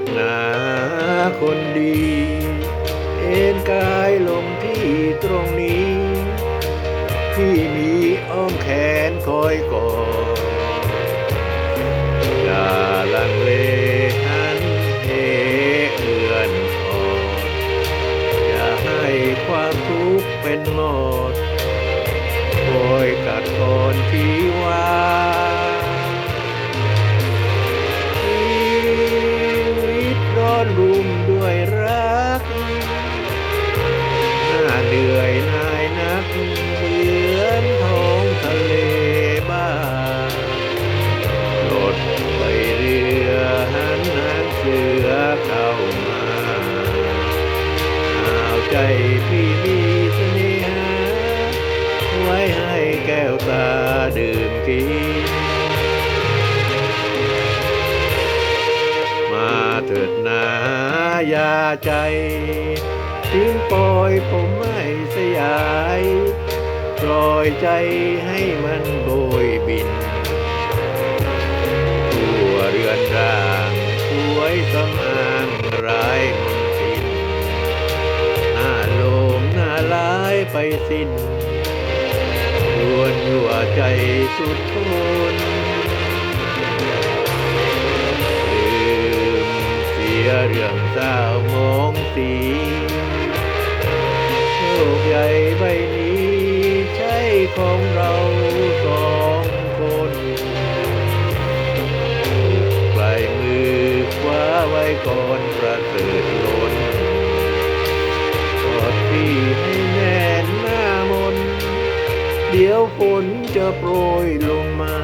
ดนาคนดี เอ็นกายลงที่ตรงนี้พี่มีอ้อมแขนคอยกอดอย่าลังเลหันเหเอื่อนออนอย่าให้ความทุกข์เป็นหมดคอยกัดกอนที่ว่า ตาดื่มกินมาเถิดนายาใจทิ้งปล่อยผมไม่สยายปล่อยใจให้มันโบยบินทั่วเรือนร่างสวยสำอางร้ายมนทินหน้าโลมหน้าลายไปสิ้น วนหัวใจสุดทนลืมเสียเรื่องเศร้ามองสีโลกใหญ่ใบนี้ใช่ของเรา เดี๋ยวฝนจะโปรยลงมา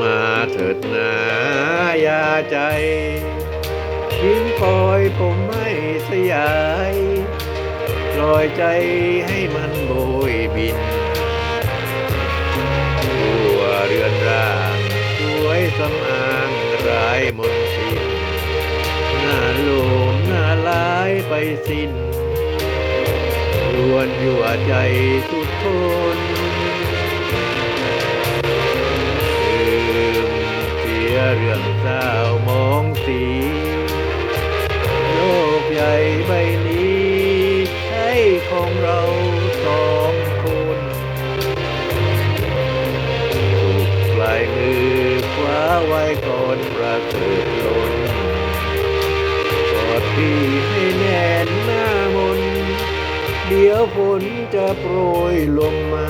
มาเถิดนายาใจทิ้งปล่อยผมไม่สยาย ลอยใจให้มันโบยบินตัวเรือนร่างสวยสำอางรายมนทินหน้าโลมหน้าลายไปสิ้นรวนยั่วใจสุดทน ไว้ก่อนประเสริฐลนกอดพี่ให้แน่นหน้ามน เดี๋ยวฝนจะโปรยลงมา